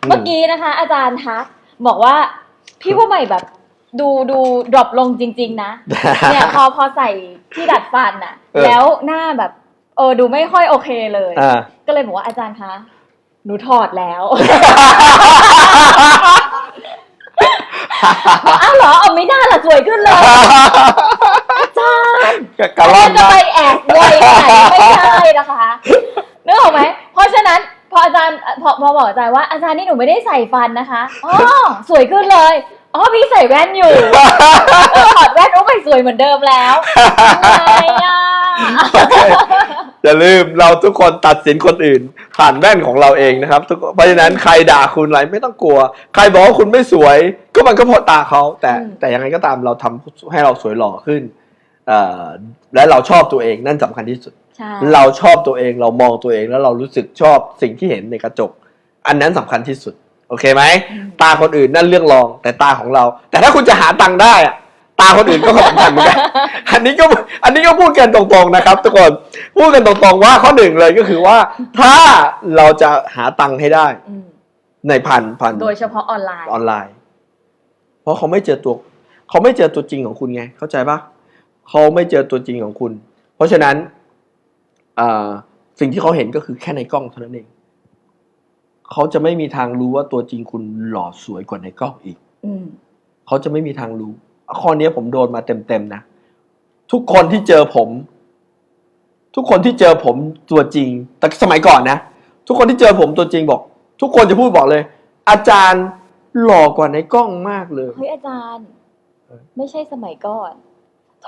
อืมเมื่อกี้นะคะ อาจารย์ทักบอกว่าพี่ว่าใหม่แบบดูดูดรอปลงจริง ๆ นะ เนี่ยพอพอใส่ที่ดัดฟันน่ะเออแล้วหน้าแบบ เออดูไม่ค่อยโอเคเลยอ่าก็เลยบอกว่าอาจารย์คะหนูถอดแล้วอ้าวเหรอเอาไม่น่าละสวยขึ้นเลยอาจารย์กะล่อนจะมากไปแอบไวยไหนไม่ใช่นะคะนึกออกไหมเพราะฉะนั้น พออาจารย์พอพอบอกอาจารย์ว่าอาจารย์นี่หนูไม่ได้ใส่ฟันนะคะอ๋อสวยขึ้นเลยอ๋อพี่ใส่แว่นอยู่เออถอดแว่นโอ้ไม่สวยเหมือนเดิมแล้วทำไมอะอย่าลืมเราทุกคนตัดสินคนอื่น ผ่านแว่นของเราเองนะครับทุกคนเพราะฉะนั้นใครด่าคุณอะไรไม่ต้องกลัว ใครบอกว่าคุณไม่สวย ก็มันก็เพราะตาเขาแต่อืมแต่ยังไงก็ตามเราทำให้เราสวยหล่อขึ้นเอ่อและเราชอบตัวเองนั่นสำคัญที่สุดใช่ เราชอบตัวเองเรามองตัวเองแล้วเรารู้สึกชอบสิ่งที่เห็นในกระจก อันนั้นสำคัญที่สุด โอเคไหมอืมตาคนอื่นนั่นเรื่องรอง แต่ตาของเรา แต่ถ้าคุณจะหาตังค์ได้อะตาคนอื่นก็สำคัญเหมือนกันอันนี้ก็อันนี้ก็พูดกันตรงๆนะครับ ทุกคนพูดกันตรงๆว่าข้อหนึ่งเลยก็คือว่า ถ้าเราจะหาตังค์ให้ได้อืมในพันพันโดยเฉพาะออนไลน์ออนไลน์ เพราะเขาไม่เจอตัวเขาไม่เจอตัวจริงของคุณไง เข้าใจปะเขาไม่เจอตัวจริงของคุณ เพราะฉะนั้นอ่า สิ่งที่เขาเห็นก็คือแค่ในกล้องเท่านั้นเอง เขาจะไม่มีทางรู้ว่าตัวจริงคุณหล่อสวยกว่าในกล้องอีกอืมเขาจะไม่มีทางรู้ ข้อนี้ผมโดนมาเต็มๆนะ ทุกคนที่เจอผม ทุกคนที่เจอผมตัวจริง แต่สมัยก่อนนะ ทุกคนที่เจอผมตัวจริงบอก ทุกคนจะพูดบอกเลย อาจารย์หล่อกว่าในกล้องมากเลย เฮ้ยอาจารย์เออไม่ใช่สมัยก่อน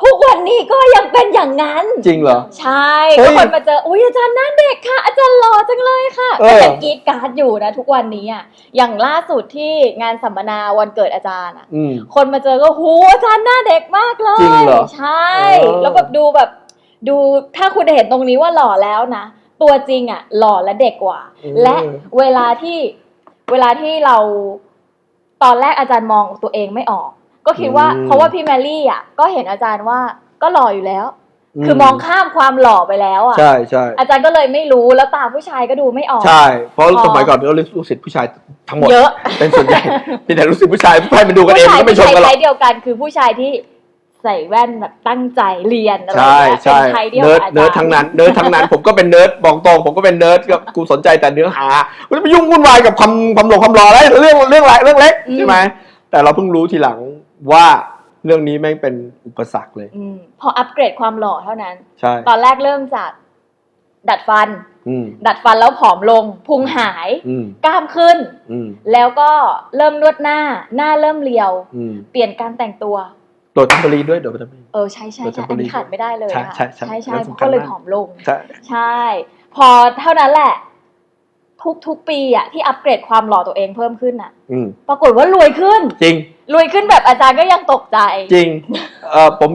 ทุกวันนี้ก็ยังเป็นอย่างนั้น จริงเหรอ ใช่เฮ้ก็ยคนมาเจออุ้ยอาจารย์หน้าเด็กค่ะ อาจารย์หล่อจังเลยค่ะเอก็อ ยังกรีดการ์ดอยู่นะทุกวันนี้อะอย่างล่าสุดที่งานสัมมนาวันเกิดอาจารย์อะ อืม คนมาเจอก็หูอาจารย์หน้าเด็กมากเลยจริงเหรอใช่ เออ แล้วแบบดูแบบ ดูถ้าคุณเห็นตรงนี้ว่าหล่อแล้วนะ ตัวจริงอะ หล่อและเด็กกว่า และเวลาที่เวลาที่เราตอนแรกอาจารย์มองตัวเองไม่ออก ก็คิดว่าเพราะว่าพี่แมรี่อะก็เห็นอาจารย์ว่าก็หล่ออยู่แล้ว คือมองข้ามความหล่อไปแล้วอะ ใช่ใช่อาจารย์ก็เลยไม่รู้แล้วตาผู้ชายก็ดูไม่ออก ใช่ เพราะพอสมัยก่อนก็เรียกลูกศิษย์ผู้ชายทั้งหมดเยอะ เป็นส่วนใหญ่มีแต่ลูกศิษย์ผู้ชายผู้ชายมันดูกันเองผู้ชายก็ไม่ที่ชมใช้กันหรไทอก ยเดียวกัน คือผู้ชายที่ใส่แว่นแบบตั้งใจเรียนอะไรใช่เงี้ยใช่เป็นไทยเดียวเนิร์ดกับอาจารย์ เนิร์ดทั้งนั้นเนิร์ดทั้งนั้นผมก็เป็นเนิร์ดบอกตรงผมก็เป็นเนิร์ดกับกูสนใจแต่เนื้อหาไม่ไปยุ่งวุ่นวายกับความความหลงความรออะไรเรื่องเรื่องอะไรเรื่องเล็กใช่ไหมแต่เราเพิ่งรู้ทีหลัง ว่าเรื่องนี้แม่งเป็นอุปสรรคเลย อืมพออัปเกรดความหล่อเท่านั้น ใช่ ตอนแรกเริ่มจากดัดฟัน อืม ดัดฟันแล้วผอมลง พุงหาย อืม กล้ามขึ้น อืม แล้วก็เริ่มนวดหน้า หน้าเริ่มเรียว อืมเปลี่ยนการแต่งตัว โดดทัมเบอรีนด้วยโดดทัมเบอรีนเออใช่ใช่เปิดใช่เทมโพอันลีนี้ขาดไม่ได้เลยใช่ค่ะใช่ใช่ใช่ ใช่แล้วสำคัญก็เลยมากผอมลง ใช่ ใช่ พอเท่านั้นแหละ ทุกทุกปีอะที่อัปเกรดความหล่อตัวเองเพิ่มขึ้นอะอืม ปรากฏว่ารวยขึ้น จริง รวยขึ้นแบบอาจารย์ก็ยังตกใจจริงเออผม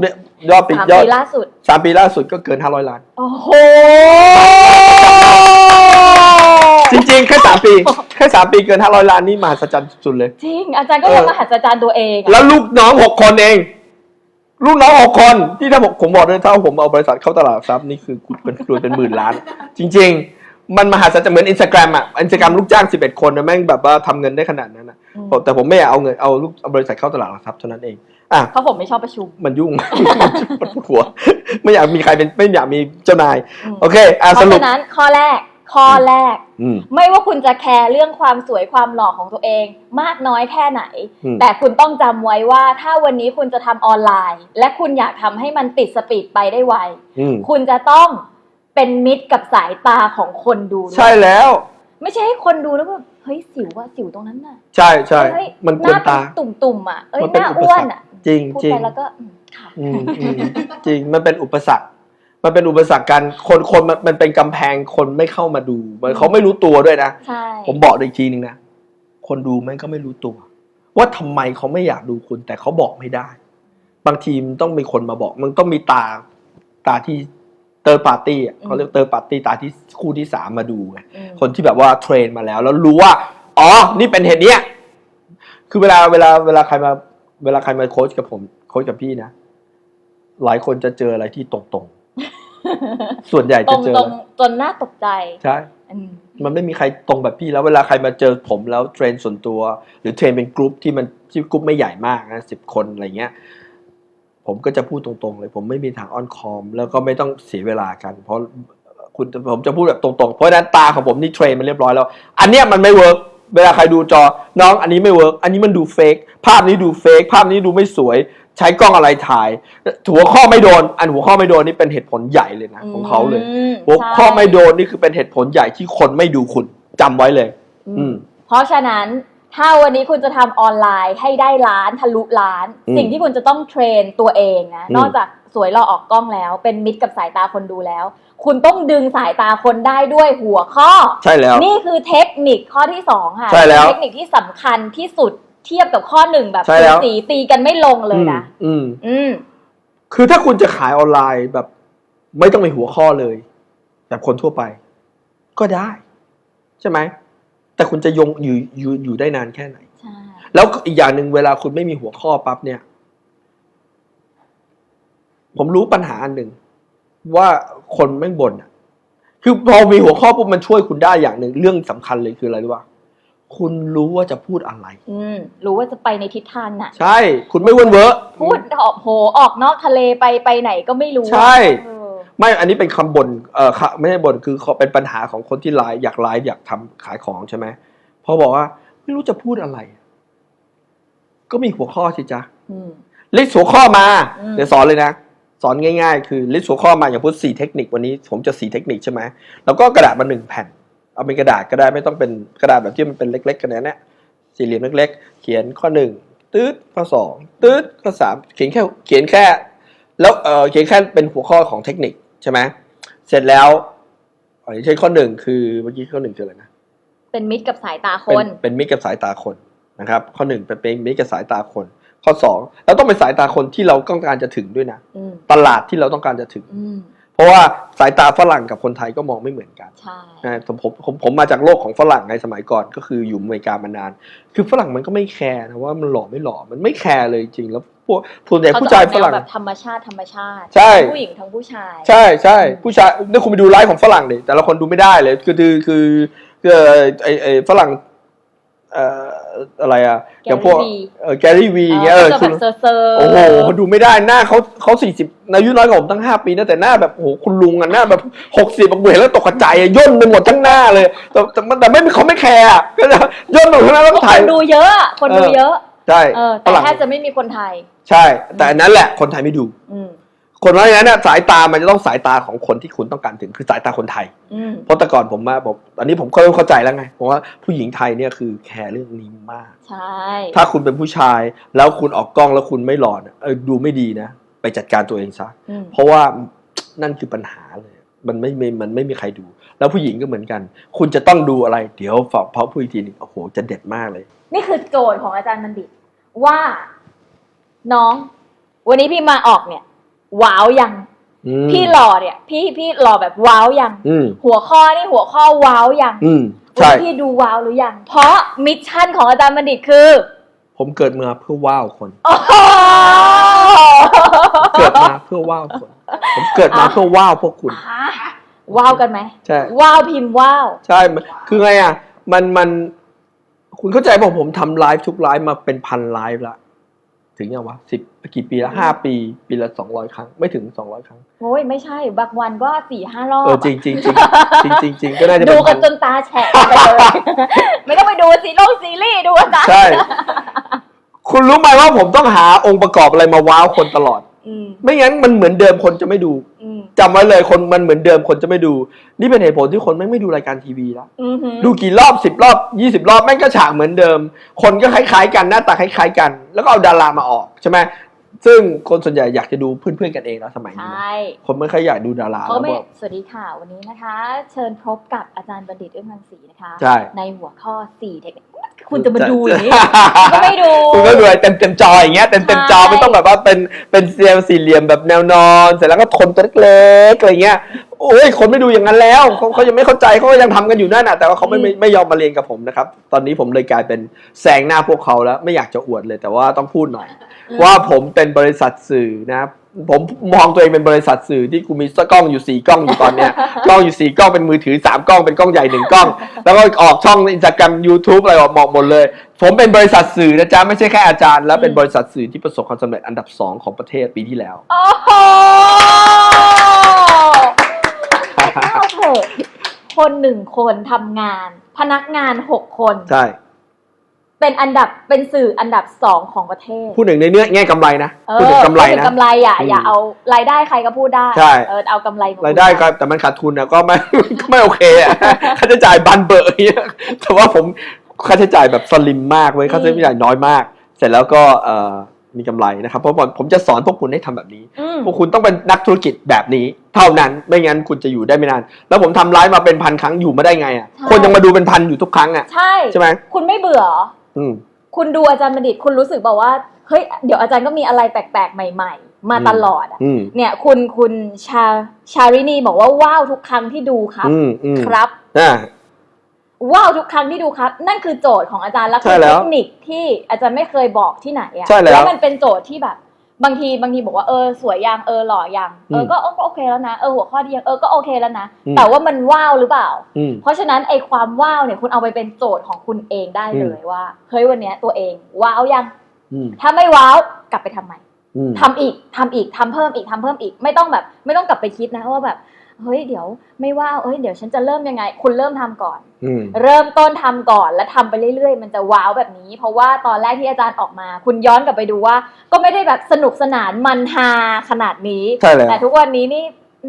ยอดปีสามยอดปีล่าสุด สามปีล่าสุดก็เกินห้าร้อยล้าน โอ้โห จริงๆ แค่สามปี แค่สามปีเกินห้าร้อยล้านนี่มหัศจรรย์สุดๆเลย จริง อาจารย์ก็ยังมหัศจรรย์ตัวเองอะแล้วลูกน้องหกคนเอง ลูกน้องหกคนที่ถ้าผมผมบอกเลยถ้าผมเอาบริษัทเข้าตลาดหลักทรัพย์นี่คือคุณเป็นรวยเป็นหมื่นล้าน จริง ๆ มันมหัศจรรย์เหมือนอินสตาแกรมอะอินสตาแกรมลูกจ้างสิบเอ็ดคนนะแม่งแบบว่าทำเงินได้ขนาดนั้นนะอืมแต่ผมไม่อยากเอาเงินเอาลูกเอาบริษัทเข้าตลาดหลักทรัพย์เท่านั้นเองอะเพราะผมไม่ชอบประชุมมันยุ่งมันปวดหัว ไม่อยากมีใครเป็นไม่อยากมีเจ้านายอืมโอเคอะเพสราะรุป ฉะนั้นข้อแรก ข้อแรก อืม ไม่ว่าคุณจะแคร์เรื่องความสวยความหล่อของตัวเอง มากน้อยแค่ไหน อืม แต่คุณต้องจำไว้ว่าถ้าวันนี้คุณจะทำออนไลน์ และคุณอยากทำให้มันติดสปีดไปได้ไว อืม คุณจะต้อง เป็นมิตรกับสายตาของคนดูด้วยใช่แล้ว ไม่ใช่ให้คนดูแล้วแบบเฮ้ยสิวอะสิวตรงนั้นน่ะใช่ใช่เฮ้ยมันกหวนน้าตาตุ่มตุ่มๆอะเอ้ยมันหเป็นน้าอุปอ้วสรนรคอะจริงพูดจริง ไปแล้วก็อืมค่ะอืมอืมจริงมันเป็นอุปสรรค มันเป็นอุปสรรคกันคนคนมันมันเป็นกำแพงคนไม่เข้ามาดูมันเขาไม่รู้ตัวด้วยนะ ใช่ผมบอกอีกทีหนึ่งนะ คนดูแม่งก็ไม่รู้ตัว ว่าทำไมเขาไม่อยากดูคุณแต่เขาบอกไม่ได้ บางทีมันต้องมีคนมาบอก มันต้องมีตาตาที่ เตอร์ปาร์ตี้อะเขาเรียกเตอร์ปาร์ตี้ตาที่คู่ที่สามมาดูไงอืมคนที่แบบว่าเทรนมาแล้ว แล้วรู้ว่า อ๋อ นี่เป็นเหตุเนี้ยคือเวลาเวลาเวลาใครมา เวลาใครมาโค้ชกับผมโค้ชกับพี่นะ หลายคนจะเจออะไรที่ตรงๆ ส่วนใหญ่ตรจะงเจอตรงๆจนน่าตกใจใช่อืมมันไม่มีใครตรงแบบพี่แล้วเวลาใครมาเจอผมแล้วเทรนส่วนตัว หรือเทรนเป็นกรุ๊ปที่มันที่กรุ๊ปไม่ใหญ่มากนะสิบคนอะไรเงี้ย ผมก็จะพูดตรงๆเลย ผมไม่มีทางออนคอม แล้วก็ไม่ต้องเสียเวลากัน เพราะคุณผมจะพูดแบบตรงๆ เพราะฉะนั้นตาของผมนี่เทรนมันเรียบร้อยแล้ว อันเนี้ยมันไม่เวิร์กเวลาใครดูจอ น้องอันนี้ไม่เวิร์กอันนี้มันดูเฟกภาพนี้ดูเฟกภาพนี้ดูไม่สวย ใช้กล้องอะไรถ่าย หัวข้อไม่โดน อันหัวข้อไม่โดนนี่เป็นเหตุผลใหญ่เลยนะของเขาเลยมหัวข้อใช่ไม่โดนนี่คือเป็นเหตุผลใหญ่ที่คนไม่ดูคุณจำไว้เลย อือืมมเพราะฉะนั้น ถ้าวันนี้คุณจะทำออนไลน์ให้ได้ล้านทะลุล้าน อืม สิ่งที่คุณจะต้องเทรนตัวเองนะอืมนอกจากสวยหล่อออกกล้องแล้ว เป็นมิตรกับสายตาคนดูแล้ว คุณต้องดึงสายตาคนได้ด้วยหัวข้อ ใช่แล้ว นี่คือเทคนิคข้อที่สองค่ะใช่แล้วเทคนิคที่สำคัญที่สุดเทียบกับข้อหนึ่งแบบใช่แล้ว สีตีกันไม่ลงเลยนะอืมอืม คือถ้าคุณจะขายออนไลน์แบบ ไม่ต้องมีหัวข้อเลย แบบคนทั่วไป ก็ได้ ใช่ไหม แต่คุณจะยงอยู่อยู่อยู่ได้นานแค่ไหน ใช่ แล้วอีกอย่างหนึ่งเวลาคุณไม่มีหัวข้อปั๊บเนี่ย ผมรู้ปัญหาอันหนึ่งว่าคนไม่งบ่นอะคือพอมีหัวข้อปุ๊บมันช่วยคุณได้อย่างหนึ่งเรื่องสำคัญเลยคืออะไรรู้ป่ะคุณรู้ว่าจะพูดอะไร อืม รู้ว่าจะไปในทิศทางไหนใช่ คุณไม่เวินเวอะพูดออกโหออกนอกทะเลไปไปไหนก็ไม่รู้ใช่ เออ ไม่อันนี้เป็นคำบ่นเอ่อค่ะไม่ใช่บ่นคือเขาเป็นปัญหาของคนที่ไลฟ์อยากไลฟ์อยากทำขายของใช่ไหมเพราะบอกว่าไม่รู้จะพูดอะไร ก็มีหัวข้อสิจ๊ะ อืม ลิสต์หัวข้อมา อืม เดี๋ยวสอนเลยนะ สอนง่ายๆ คือลิสต์หัวข้อมาอย่างพูดสี่เทคนิควันนี้ ผมจะสี่เทคนิคใช่ไหมแล้วก็กระดาษมาหนึ่งแผ่น เอาเป็นกระดาษก็ได้ไม่ต้องเป็นกระดาษแบบที่มันเป็นเล็กๆกันนะเนี่ยสี่เหลี่ยมเล็ก ๆ เขียนข้อหนึ่งตืดข้อสองตืดข้อสามเขียนแค่เขียนแค่ แล้วเออเขียนแค่เป็นหัวข้อของเทคนิค ใช่ไหมเสร็จแล้วอ๋ออย่างเช่นข้อหนึ่งคือเมื่อกี้ข้อหนึ่งคืออะไรนะเป็นมิตรกับสายตาคเป็นน เป็นมิตรกับสายตาคนนะครับ ข้อหนึ่งเป็นเป็นมิตรกับสายตาคน ข้อสองแล้วต้องเป็นสายตาคนที่เราต้องการจะถึงด้วยนะ อืมตลาดที่เราต้องการจะถึง อืม เพราะว่าสายตาฝรั่งกับคนไทยก็มองไม่เหมือนกันใช่นะผมผมผมผมมาจากโลกของฝรั่งในสมัยก่อนก็คืออยู่อเมริกามานาน คือฝรั่งมันก็ไม่แคร์นะว่ามันหล่อไม่หล่อมันไม่แคร์เลยจริงแล้วพวกส่วนใหญ่เขาผู้จะชายออกฝแนวรั่งแบบธรรมชาติธรรมชาติใช่ทั้งผู้หญิงทั้งผู้ชาย ใช่ใช่ผู้ชายนี่คุณไปดูไลฟ์ของฝรั่งดิแต่ละคนดูไม่ได้เลยคือคือคือคือไอไอฝรั่งเอ่ออะไรอะอย่างพวก Gary V เออแกรี่วีเงี้ยเอเอออจะคุแบณบเซอร์เซอร์โอ้โหดูไม่ได้หน้าเขาเขาสี่สิบอายุน้อยกว่าผมตั้งห้าปีนะแต่หน้าแบบโอ้โหคุณลุงอะหน้าแบบหกสิบเห็นแล้วตกกระจายอะย่นไปหมดทั้งหน้าเลย แต่แต่แต่ไม่เขาไม่แคร์อะก็จะย่นหมดทั้งหน้าแล้วก็คถ่ายนดูเยอะอะคนดูเยอะใช่เออฝแต่รั่งแทบจะไม่มีคนไทย ใช่ แต่อันนั้นแหละคนไทยไม่ดูอืม คนเพราะฉะนั้นนะสายตามันจะต้องสายตาของคนที่คุณต้องการถึงคือสายตาคนไทย อืมเพราะแต่ก่อนผมมาผมตอนนี้ผมก็เริ่มเข้าใจแล้วไงผมว่าผู้หญิงไทยเนี่ยคือแคร์เรื่องนี้มาก ใช่ ถ้าคุณเป็นผู้ชายแล้วคุณออกกล้องแล้วคุณไม่หล่อเนี่ยเออดูไม่ดีนะ ไปจัดการตัวเองซะ อืมเพราะว่านั่นคือปัญหาเลย มันไม่ไม่มันไม่มีใครดู แล้วผู้หญิงก็เหมือนกัน คุณจะต้องดูอะไร เดี๋ยวฝากเพาพูดอีกทีหนึงโอ้โห จะเด็ดมากเลย นี่คือโจทย์ของอาจารย์บัณฑิตว่า น้อง วันนี้พี่มาออกเนี่ย ว้าวยัง อืมพี่หล่อเนี่ย พี่พี่หล่อแบบว้าวยัง อืมหัวข้อนี่หัวข้อว้าวยังอืมวันใช่นี้พี่ดูว้าวหรือยัง เพราะมิชชั่นของอาจารย์บัณฑิตคือผมเกิดมาเพื่อว้าวคน โอ้โห เกิดมาเพื่อว้าวคน ผมเกิดมาเพื่อว้าวพวกคุณ อะว้าวกันไหมใช่ ว้าวพิมพ์ว้าวใช่มันคือไงอะ มันมัน คุณเข้าใจป่ะผมทำไลฟ์ทุกไลฟ์มาเป็นพันไลฟ์ละ ถึงยังวะสิบกี่ปีละห้าปี ปีละสองร้อยครั้ง ไม่ถึงสองร้อยครั้งโอ้ยไม่ใช่บางวันก็สี่ห้ารอบเออจริงจริงจริงจริงจริงจริงก็น่าจะดูเป็นกัพันนจนตาแฉะไปเลยไม่ต้องไปดูซีรีส์ซีรีส์ดูอาจารย์ใช่ คุณรู้ไหมว่าผมต้องหาองค์ประกอบอะไรมาว้าวคนตลอดอืมไม่งั้นมันเหมือนเดิมคนจะไม่ดูอืม จำไว้เลยคนมันเหมือนเดิมคนจะไม่ดู นี่เป็นเหตุผลที่คนไม่งไม่ดูรายการทีวีแล้ว อือหือดูกี่รอบสิบรอบยี่สิบรอบแม่งก็ฉากเหมือนเดิม คนก็คล้ายๆกันหน้าตาคล้ายๆกัน แล้วก็เอาดารามาออกใช่ไหมซึ่งคนส่วนใหญ่อยากจะดูเพื่อนๆกันเองแล้วสมัยใชนี้นะ่คนไม่ค่อยอยากดูดาราเขาแล้วไม่บอก สวัสดีค่ะวันนี้นะคะ เชิญพบกับอาจารย์บัณฑิตเอื้องรังสีนะคะ ใช่ ในหัวข้อสี่เทคนิค คุณจะมาดูอย่างนี้ก็ไม่ดูคุณก็ดูเต็มเต็มๆจออย่างเงี้ยเต็มเต็มๆจอใช่ไม่ต้องแบบว่าเป็นเป็นเสียงสี่เหลี่ยมแบบแนวนอน เสร็จแล้วก็ทนตัวเล็กๆอะไรเงี้ย โอ้ยคนไม่ดูอย่างนั้นแล้วเขาเขายังไม่เข้าใจเขาก็ยังทำกันอยู่นั่นน่ะแต่ว่าเขาไม่ไม่ไม่ยอมมาเรียนกับผมนะครับ ตอนนี้ผมเลยกลายเป็นแซงหน้าพวกเขาแล้ว ไม่อยากจะอวดเลย แต่ว่าต้องพูดหน่อย ว่าผมเป็นบริษัทสื่อนะครับผมมองตัวเองเป็นบริษัทสื่อที่กูมีกล้องอยู่สี่กล้องอยู่ตอนเนี้ยกล้องอยู่สี่กล้องเป็นมือถือสามกล้องเป็นกล้องใหญ่หนึ่งกล้อง แล้วก็ออกช่องอินสตาแกรมยูทูบอะไรออกหมอกหมดเลย ผมเป็นบริษัทสื่อนะจ๊ะไม่ใช่แค่อาจารย์ แล้วเป็นบริษัทสื่อที่ประสบความสำเร็จอันดับสองของประเทศปีที่แล้วโอ้โห เอาเถอะคนหนึ่งคนทำงาน พนักงานหกคน ใช่ เป็นอันดับเป็นสื่ออันดับสองของประเทศพูดถึงในเนื้อแง่กำไรนะเอพูดอถึงกำไรพูดถึนะ งกำไรอะอืมอย่าเอารายได้ใครก็พูดได้ใช่ เออเอากำไรมพูรายได้ก็แต่มันขาดทุนนะก็ไม่ ก็ไม่โอเคอะค่าใช้จ่ายบันเบอร์อย่างเงี้ยแต่ว่าผมค่าใช้จ่ายแบบสลิมมากเว้ยค่าใช้จ่ายน้อยมาก เสร็จแล้วก็เอ่อ มีกำไรนะครับ เพราะผมผมจะสอนพวกคุณให้ทำแบบนี้อืมพวกคุณต้องเป็นนักธุรกิจแบบนี้ เท่านั้นไม่งั้นคุณจะอยู่ได้ไม่นาน แล้วผมทำไลฟ์มาเป็นพันครั้งอยู่มาได้ไงอะใช่คนยังมาดูเป็นพันอยู่ทุกครั้งอะใช่ใช่ไหมคุณไม่เบื่อเหรออืมคุณดูอาจารย์บัณฑิตคุณรู้สึกบอกว่าเฮ้ยเดี๋ยวอาจารย์ก็มีอะไรแปลกๆ ใหม่ ๆ มาอืมตลอดอะอืมเนี่ยคุณคุณชาชารินีบอกว่าว้าวทุกครั้งที่ดูครับอืมอืมครับอ่า ว้าวทุกครั้งที่ดูครับ นั่นคือโจทย์ของอาจารย์และใช่คือแล้เทวคนิคที่อาจารย์ไม่เคยบอกที่ไหนอะใช่แล้วมันเป็นโจทย์ที่แบบ บางทีบางทีบอกว่าเออสวยยังเออหล่อยังเออมก็เออก็โอเคแล้วนะเออหัวข้อดียังเออก็โอเคแล้วนะอืม แต่ว่ามันว้าวหรือเปล่า อืม เพราะฉะนั้นไอ้ความว้าวเนี่ยคุณเอาไปเป็นโจทย์ของคุณเองได้เลยว่าเฮ้ยวันเนี้ยตัวเองว้าวยังอืมถ้าไม่ว้าวกลับไปทำใหม่ อืม ทำอีก ทำอีก ทำเพิ่มอีก ทำเพิ่มอีก ไม่ต้องแบบ ไม่ต้องกลับไปคิดนะว่าแบบ เฮ้ยเดี๋ยวไม่ว้าวเฮ้ยเดี๋ยวฉันจะเริ่มยังไง คุณเริ่มทำก่อนอืมเริ่มต้นทำก่อนแล้วทำไปเรื่อยๆ มันจะว้าวแบบนี้ เพราะว่าตอนแรกที่อาจารย์ออกมา คุณย้อนกลับไปดูว่า ก็ไม่ได้แบบสนุกสนานมันฮาขนาดนี้ใช่แล้วแต่ทุกวันนี้นี่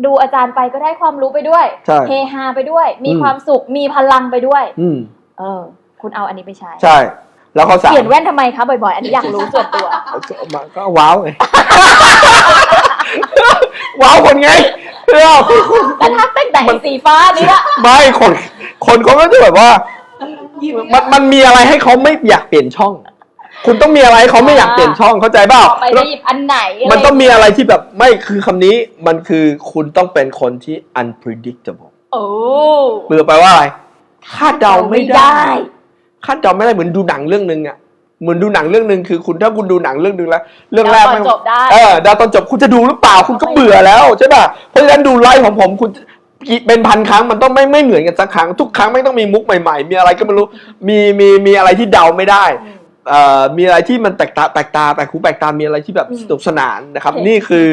ดูอาจารย์ไปก็ได้ความรู้ไปด้วยใช่เฮฮาไปด้วย มีอืมความสุขมีพลังไปด้วยอืมเออ คุณเอาอันนี้ไปใช้ ใช่ แล้วข้อสามเปลี่ยนแว่นทำไมคะบ่อยๆ อันนี้อยากรู้ส่วนตัวก็ก็ว้าวไง ว้าวคนไงเออแต่ถ้าเป็นแต่งสีฟ้านี่ละไม่คนคนเขาก็จะแบบว่า มันมันมีอะไรให้เขาไม่อยากเปลี่ยนช่อง คุณต้องมีอะไรให้เขาไม่อยากเปลี่ยนช่องเข้าใจเปล่าต่อไปจะหยิบอันไหนะรมันต้องมีอะไรที่แบบไม่คือคำนี้มันคือคุณต้องเป็นคนที่ unpredictable โอ้เปลือไปลว่าอะไรคาดเดาไม่ได้คาดเดาไม่ได้เหมือนดูหนังเรื่องหนึ่งอะ เหมือนดูหนังเรื่องหนึ่งคือคุณถ้าคุณดูหนังเรื่องหนึ่งแล้ว เรื่องแรกเดาตไม่อนจบได้ เออดาวตอนจบคุณจะดูหรือเปล่าคุณก็เบื่อแล้วใช่ป่ะเพราะฉะนั้นดูไลฟ์ของผมคุณเป็นพันครั้งมันต้องไม่ไม่เหมือนกันสักครั้งทุกครั้งไม่ต้องมีมุกใหม่ๆ มีอะไรก็ไม่รู้มีมีมีอะไรที่เดาไม่ได้อืมเอ่อมีอะไรที่มันแปลกตาแปลกตาแปลกหูแปลกตามีอะไรที่แบบอืมสนุกสนานนะครับโอเคนี่คือ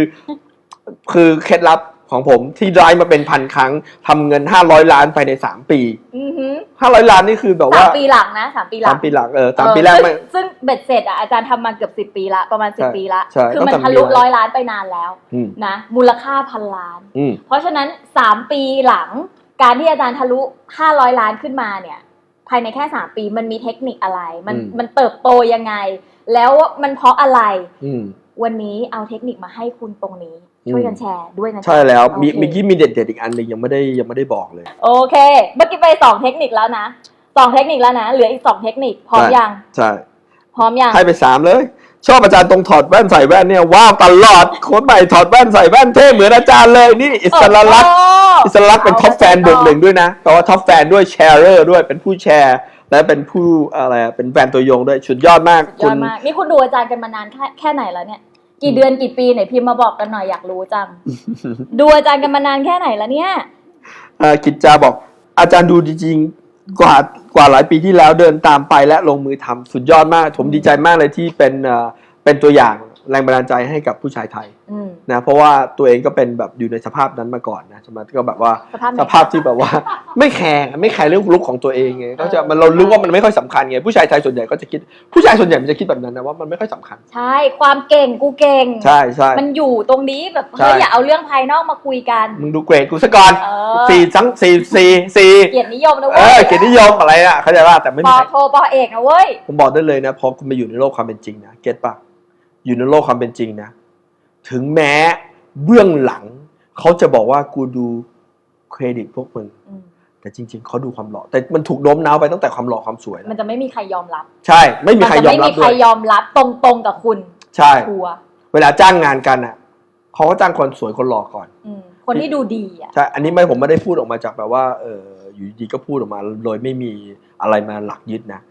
คือเคล็ดลับของผมที่ไลฟ์มาเป็นพันครั้งทำเงินห้าร้อยล้านภายในสามปี อือ หือห้าร้อยล้านนี่คือแบบสาว่ามปีหลังนะสามปีหลัสางมปีหลังเออสามปีเออแรกซึ่งไม่ซึ่งเบ็ดเสร็จอะอาจารย์ทำมาเกือบสิบ10 ปีละประมาณสิบใช่ปีละใช่คือต้องมันทำทะลุปีละร้อยล้านไปนานแล้วอืมนะมูลค่าพันล้าน อืม เพราะฉะนั้นสามปีหลัง การที่อาจารย์ทะลุห้าร้อยล้านขึ้นมาเนี่ย ภายในแค่สามปีมันมีเทคนิคอะไร มันอืม มันเติบโตยังไง แล้วมันเพราะอะไร อืม วันนี้เอาเทคนิคมาให้คุณตรงนี้อืม ช่วยกันแชร์ด้วยนะจ๊ะใช่แล้วมีโอเคเมื่อกี้มีเด็ดๆอีกอันหนึ่งยังไม่ได้ยังไม่ได้บอกเลย โอเค เมื่อกี้ไปสองเทคนิคแล้วนะสองเทคนิคแล้วนะเหลืออีกสองเทคนิคพร้อมใช่ยังใช่พร้อมยังให้ไปสามเลย ชอบอาจารย์ตรงถอดแว่นใส่แว่นเนี่ยว้าวตลอดโค้ดใหม่ถอดแว่นใส่แว่นเท่เหมือนอาจารย์เลยนี่อิสระลักษณ์โอ้อิสระลักษณ์เป็นท็อปแฟนบวกหนึ่งด้วยนะแต่ว่าท็อปแฟนด้วยแชร์เรอร์ด้วยเป็นผู้แชร์และเป็นผู้อะไรอะเป็นแฟนตัวยงด้วยสุดยอดมากยอดมากนี่คุณดูอาจารย์กันมานานแค่แค่ไหนแล้วเนี่ย กี่เดือนกี่ปีไหนพิมพ์มาบอกกันหน่อยอยากรู้จัง ดูอาจารย์กันมานานแค่ไหนแล้วเนี่ยอ่ากิจจาบอก อาจารย์ดูจริงๆกว่ากว่าหลายปีที่แล้วเดินตามไปและลงมือทำสุดยอดมาก ผมดีใจมากเลยที่เป็นเอ่อเป็นตัวอย่าง แรงบันดาลใจให้กับผู้ชายไทยอืม นะเพราะว่าตัวเองก็เป็นแบบอยู่ในสภาพนั้นมาก่อนนะใช่ไหมก็แบบว่าสภาพไหนสภาพที่แบบว่า ไม่แคร์ไม่แคร์เรื่องลุกของตัวเองไงก็จะเออมันเรารู้ว่ามันไม่ค่อยสำคัญไงผู้ชายไทยส่วนใหญ่ก็จะคิดผู้ชายส่วนใหญ่มันจะคิดแบบนั้นนะว่ามันไม่ค่อยสำคัญ ใช่ความเก่งกูเก่ง ใช่ใช่ มันอยู่ตรงนี้แบบใช่ เฮ้ยอย่าเอาเรื่องภายนอกมาคุยกัน มึงดูเกรดกูซะก่อนเออสี่สังสี่สี่สี่เกียรตินิยมนะเอเว้อยเกียรตินิยมอะไรอะเข้าใจว่าแต่ไม่ปมีอใครโทปอเอกนะเว้ย ผมบอกได้เลยนะพอคุณไปอยู่ในโลกความเป็นจริงนะเก็ตปะ อยู่ในโลกความเป็นจริงนะ ถึงแม้เบื้องหลัง เขาจะบอกว่ากูดูเครดิตพวกมึงอืมแต่จริง ๆ เขาดูความหล่อ แต่มันถูกโน้มน้าวไปตั้งแต่ความหล่อความสวยมัแล้นวจะไม่มีใครยอมรับ ใช่ ไม่มีใครจะยอไม่มรัมีบใคด้รวยยอมรับตรงๆกับคุณ ใช่ทัวร์เวลาจ้างงานกันอะเขาก็จ้างคนสวยคนหล่อก่อนอืมคนที่ดูดีอะใช่ อันนี้ไม่ผมไม่ได้พูดออกมาจากแบบว่าเอออยู่ดีๆก็พูดออกมา โดยไม่มีอะไรมาหลักยึดนะ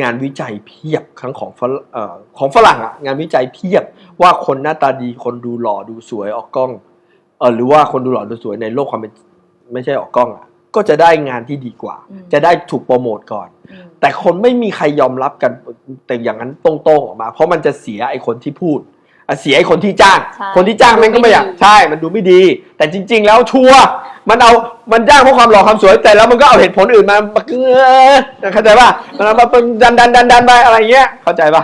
งานวิจัยเพียบทั้งของฝรั่งเอ่อของฝรั่งอะงานวิจัยเพียบว่าคนหน้าตาดีคนดูหล่อดูสวยออกกล้องเออหรือว่าคนดูหล่อดูสวยในโลกความเป็นไม่ใช่ออกกล้องอะก็จะได้งานที่ดีกว่าอืมจะได้ถูกโปรโมทก่อนอืมแต่คนไม่มีใครยอมรับกันแต่อย่างนั้นตรงๆออกมา เพราะมันจะเสียไอ้คนที่พูด อะเสียไอ้คนที่จ้าง ใช่คนที่จ้างมันก็ไม่อยากดูไม่ดี ใช่ มันดูไม่ดี แต่จริง ๆ แล้วชัวร์มันเอา มันจ้างเพราะความหล่อความสวย แต่แล้วมันก็เอาเหตุผลอื่นมามาเออเข้าใจป่ะ มันเอามาเป็นดันดันดันดันไปอะไรเงี้ย เข้าใจป่ะ